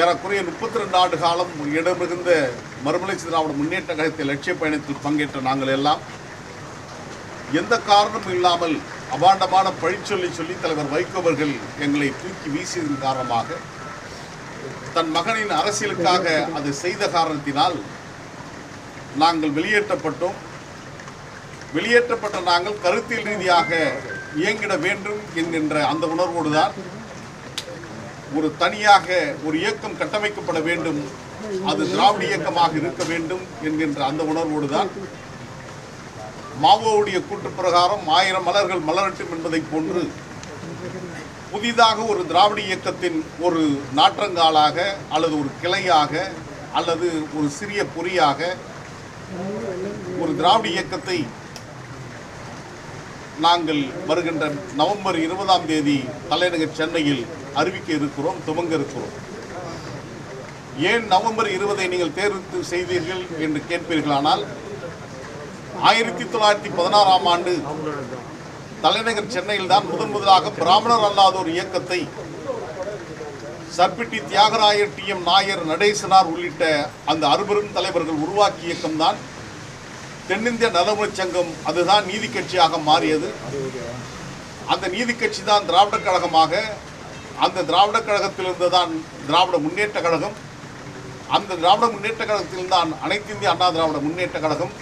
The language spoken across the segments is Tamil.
ஏறக்குறைய முப்பத்தி ரெண்டு ஆண்டு காலம் இடமிருந்த மறுமலர்ச்சி திராவிட முன்னேற்ற கழகத்தில் லட்சிய பயணத்தில் பங்கேற்ற நாங்கள் எல்லாம் எந்த காரணமும் இல்லாமல் அபாண்டமான பழிச்சொல்லி சொல்லி தலைவர் வைகோவர்கள் எங்களை தூக்கி வீசியதன் காரணமாக தன் மகனின் அரசியலுக்காக அது செய்த காரணத்தினால் நாங்கள் வெளியேற்றப்பட்டோம். வெளியேற்றப்பட்ட நாங்கள் கருத்தியல் ரீதியாக இயங்கிட வேண்டும் என்கின்ற அந்த உணர்வோடு தான் ஒரு தனியாக ஒரு இயக்கம் கட்டமைக்கப்பட வேண்டும். அது திராவிட இயக்கமாக இருக்க வேண்டும் என்கின்ற அந்த உணர்வோடு தான் மாவோவுடைய கூட்டு பிரகாரம் ஆயிரம் மலர்கள் மலரட்டும் என்பதை போன்று புதிதாக ஒரு திராவிட இயக்கத்தின் ஒரு நாற்றங்காலாக அல்லது ஒரு கிளையாக அல்லது ஒரு சிறிய பொறியாக ஒரு திராவிட இயக்கத்தை நாங்கள் வருகின்ற நவம்பர் இருபதாம் தேதி தலைநகர் சென்னையில் அறிவிக்க இருக்கிறோம் துவங்க இருக்கிறோம். ஏன் நவம்பர் இருபதை நீங்கள் தேர்வு செய்தீர்கள் என்று கேட்பீர்களானால் ஆயிரத்தி தொள்ளாயிரத்தி பதினாறாம் ஆண்டு தலைநகர் சென்னையில் தான் முதன் முதலாக பிராமணர் அல்லாத ஒரு இயக்கத்தை சர்பிட்டி தியாகராயர் டி எம் நாயர் நடேசனார் உள்ளிட்ட அந்த அறுபெரும் தலைவர்கள் உருவாக்கிய இயக்கம்தான் தென்னிந்திய நலமுறை சங்கம். அதுதான் நீதி கட்சியாக மாறியது. அந்த நீதி கட்சி தான் திராவிடர் கழகமாக அந்த திராவிட கழகத்திலிருந்து தான் திராவிட முன்னேற்ற கழகம் அந்த திராவிட முன்னேற்ற கழகத்தில் தான் அனைத்து இந்திய அண்ணா திராவிட முன்னேற்ற கழகம்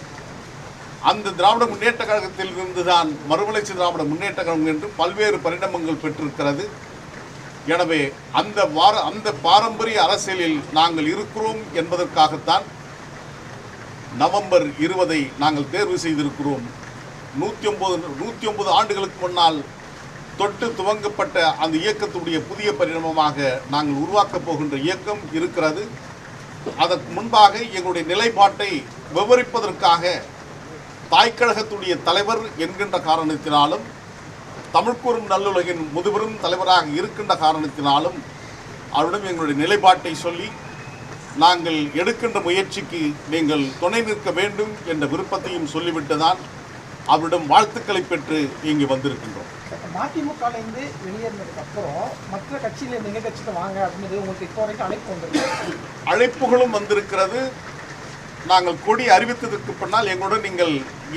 அந்த திராவிட முன்னேற்ற கழகத்திலிருந்து தான் மறுமலர்ச்சி திராவிட முன்னேற்ற கழகம் என்று பல்வேறு பரிணாமங்கள் பெற்றிருக்கிறது. எனவே அந்த வார அந்த பாரம்பரிய அரசியலில் நாங்கள் இருக்கிறோம் என்பதற்காகத்தான் நவம்பர் இருபதை நாங்கள் தேர்வு செய்திருக்கிறோம். நூற்றி ஒன்பது நூற்றி ஒன்பது ஆண்டுகளுக்கு முன்னால் தொட்டு துவங்கப்பட்ட அந்த இயக்கத்துடைய புதிய பரிணாமமாக நாங்கள் உருவாக்கப் போகின்ற இயக்கம் இருக்கிறது. அதற்கு முன்பாக எங்களுடைய நிலைப்பாட்டை விவரிப்பதற்காக தாய்க்கழகத்துடைய தலைவர் என்கின்ற காரணத்தினாலும் தமிழ்கூறும் நல்லுலகின் முதுபெரும் தலைவராக இருக்கின்ற காரணத்தினாலும் அவரிடம் எங்களுடைய நிலைப்பாட்டை சொல்லி நாங்கள் எடுக்கின்ற முயற்சிக்கு நீங்கள் துணை நிற்க வேண்டும் என்ற விருப்பத்தையும் சொல்லிவிட்டு தான் அவரிடம் வாழ்த்துக்களை பெற்று இங்கு வந்திருக்கின்றோம். மதிமுகலேருந்து வெளியேறினதுக்கு அப்புறம் மற்ற கட்சியில இருந்து எங்க கட்சிக்கு வாங்க அப்படின்னு உங்களுக்கு இப்போ வரைக்கும் அழைப்பு வந்திருக்கு. அழைப்புகளும் வந்திருக்கிறது. நாங்கள் கொடி அறிவித்ததற்கு பின்னால் எங்களுடன் நீங்கள்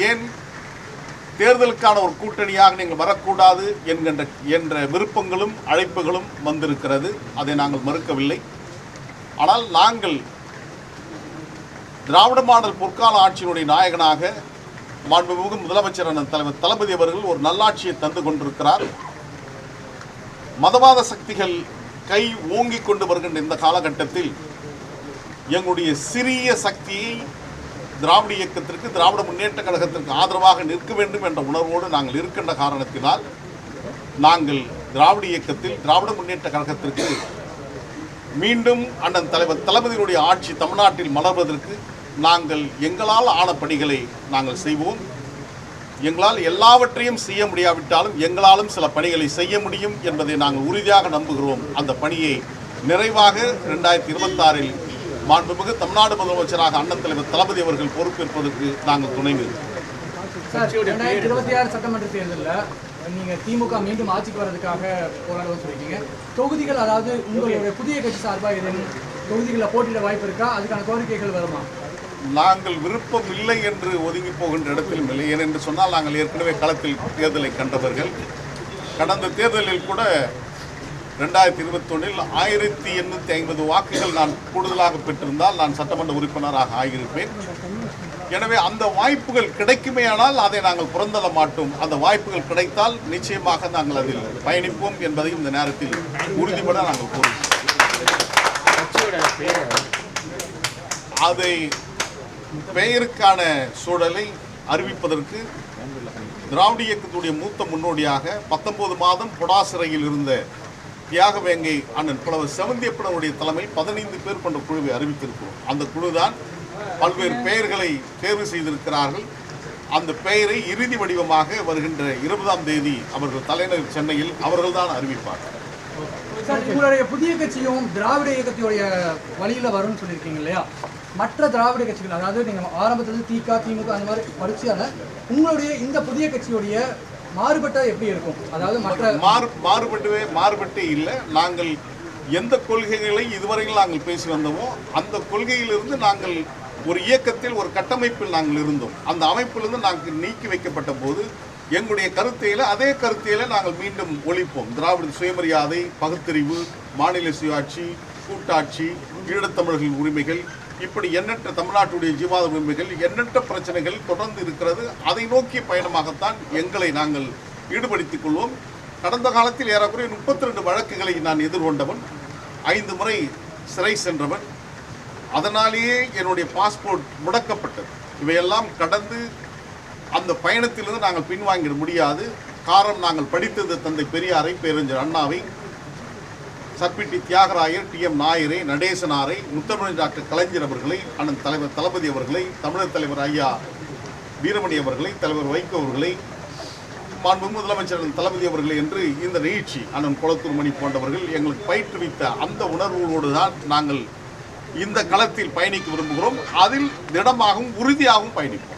ஏன் தேர்தலுக்கான ஒரு கூட்டணியாக நீங்கள் வரக்கூடாது என்கின்ற என்ற விருப்பங்களும் அழைப்புகளும் வந்திருக்கிறது. அதை நாங்கள் மறுக்கவில்லை. ஆனால் நாங்கள் திராவிட மாடல் பொற்கால ஆட்சியினுடைய நாயகனாக மாண்புமிகு முதலமைச்சரான தலைவர் தளபதி அவர்கள் ஒரு நல்லாட்சியை தந்து கொண்டிருக்கிறார். மதவாத சக்திகள் கை ஓங்கிக் கொண்டு வருகின்ற இந்த காலகட்டத்தில் எங்களுடைய சிறிய சக்தியை திராவிட இயக்கத்திற்கு திராவிட முன்னேற்ற கழகத்திற்கு ஆதரவாக நிற்க வேண்டும் என்ற உணர்வோடு நாங்கள் இருக்கின்ற காரணத்தினால் நாங்கள் திராவிட இயக்கத்தில் திராவிட முன்னேற்ற கழகத்திற்கு மீண்டும் அண்ணன் தலைவர் தளபதியினுடைய ஆட்சி தமிழ்நாட்டில் மலர்வதற்கு நாங்கள் எங்களால் ஆன பணிகளை நாங்கள் செய்வோம். எங்களால் எல்லாவற்றையும் செய்ய முடியாவிட்டாலும் எங்களாலும் சில பணிகளை செய்ய முடியும் என்பதை நாங்கள் உறுதியாக நம்புகிறோம். அந்த பணியை நிறைவாக ரெண்டாயிரத்தி இருபத்தாறில் மாண்புமிகு தமிழ்நாடு முதலமைச்சராக அண்ணன் தலைவர் தளபதி அவர்கள் பொறுப்பேற்பதற்கு நாங்கள் துணை ரெண்டாயிரத்தி இருபத்தி ஆறு சட்டமன்ற தேர்தலில் நீங்க திமுக மீண்டும் ஆட்சிக்கு வர்றதுக்காக போராடுவோம் சொல்லியிருக்கீங்க. தொகுதிகள் அதாவது உங்களுடைய புதிய கட்சி சார்பாக ஏதேனும் தொகுதிகளில் போட்டியிட வாய்ப்பு இருக்கா? அதுக்கான கோரிக்கைகள் வருமா? நாங்கள் விருப்பம் இல்லை என்று ஒதுங்கி போகின்ற இடத்திலும் இல்லை. ஏனென்று சொன்னால் நாங்கள் ஏற்கனவே களத்தில் தேர்தலை கண்டவர்கள். கடந்த தேர்தலில் கூட ரெண்டாயிரத்தி இருபத்தொன்னில் ஆயிரத்தி எண்ணூற்றி ஐம்பது வாக்குகள் நான் கூடுதலாக பெற்றிருந்தால் நான் சட்டமன்ற உறுப்பினராக ஆகியிருப்பேன். எனவே அந்த வாய்ப்புகள் கிடைக்குமேயானால் அதை நாங்கள் புறந்தள்ள மாட்டோம். அந்த வாய்ப்புகள் கிடைத்தால் நிச்சயமாக நாங்கள் அதில் பயணிப்போம் என்பதையும் இந்த நேரத்தில் உறுதிபட நாங்கள் கூறுவோம் அதை பெயருக்கான சூழலை அறிவிப்பதற்கு திராவிட இயக்கத்துடைய மூத்த முன்னோடியாக பத்தொன்பது மாதம் பொடா சிறையில் இருந்த தியாகவேங்கை அண்ணன் புலவர் செவந்தியப்பனுடைய தலைமை பதினைந்து பேர் கொண்ட குழுவை அறிவித்திருக்கிறோம். அந்த குழுதான் பல்வேறு பெயர்களை தேர்வு செய்திருக்கிறார்கள். அந்த பெயரை இறுதி வடிவமாக வருகின்ற இருபதாம் தேதி அவர்கள் தலைநகர் சென்னையில் அவர்கள்தான் அறிவிப்பார்கள். உங்களுடைய புதிய கட்சியும் திராவிட இயக்கத்தினுடைய வழியில வரும்னு சொல்லியிருக்கீங்க இல்லையா? மற்ற திராவிட கட்சிகள் அதாவது நீங்க ஆரம்பத்தில் திக திமுக அந்த மாதிரி படிச்சால உங்களுடைய இந்த புதிய கட்சியுடைய மாறுபட்ட எப்படி இருக்கும்? அதாவது மற்ற மாறு மாறுபட்டுவே மாறுபட்டு இல்லை. நாங்கள் எந்த கொள்கைகளை இதுவரையில் நாங்கள் பேசி வந்தோமோ அந்த கொள்கையிலிருந்து நாங்கள் ஒரு இயக்கத்தில் ஒரு கட்டமைப்பில் நாங்கள் இருந்தோம். அந்த அமைப்பிலிருந்து நாங்கள் நீக்கி வைக்கப்பட்ட போது எங்களுடைய கருத்தையில அதே கருத்தையில நாங்கள் மீண்டும் ஒழிப்போம். திராவிட சுயமரியாதை பகுத்தறிவு மாநில சுயாட்சி கூட்டாட்சி ஈழத்தமிழர்கள் உரிமைகள் இப்படி எண்ணற்ற தமிழ்நாட்டுடைய ஜீவாத உரிமைகள் எண்ணற்ற பிரச்சனைகள் தொடர்ந்து இருக்கிறது. அதை நோக்கிய பயணமாகத்தான் எங்களை நாங்கள் ஈடுபடுத்திக் கொள்வோம். கடந்த காலத்தில் ஏறக்குறைய முப்பத்தி ரெண்டு வழக்குகளை நான் எதிர்கொண்டவன் ஐந்து முறை சிறை சென்றவன். அதனாலேயே என்னுடைய பாஸ்போர்ட் முடக்கப்பட்டது. இவையெல்லாம் கடந்து அந்த பயணத்திலிருந்து நாங்கள் பின்வாங்கிட முடியாது. காரணம் நாங்கள் படித்தது தந்தை பெரியாரை பேரறிஞர் அண்ணாவை சர்பிட்டி தியாகராயர் டி எம் நாயரை நடேசனாரை முத்தமிழ் டாக்டர் கலைஞர் அவர்களை அண்ணன் தலைவர் தளபதி அவர்களை தமிழர் தலைவர் ஐயா வீரமணி அவர்களை தலைவர் வைகோ அவர்களை மாண்பு முதலமைச்சர் அண்ணன் தளபதி அவர்கள் என்று இந்த நிகழ்ச்சி அண்ணன் குளத்தூர் மணி போன்றவர்கள் எங்களுக்கு பயிற்றுவித்த அந்த உணர்வுகளோடு தான் நாங்கள் இந்த களத்தில் பயணிக்க விரும்புகிறோம். அதில் திடமாகவும் உறுதியாகவும் பயணிப்போம்.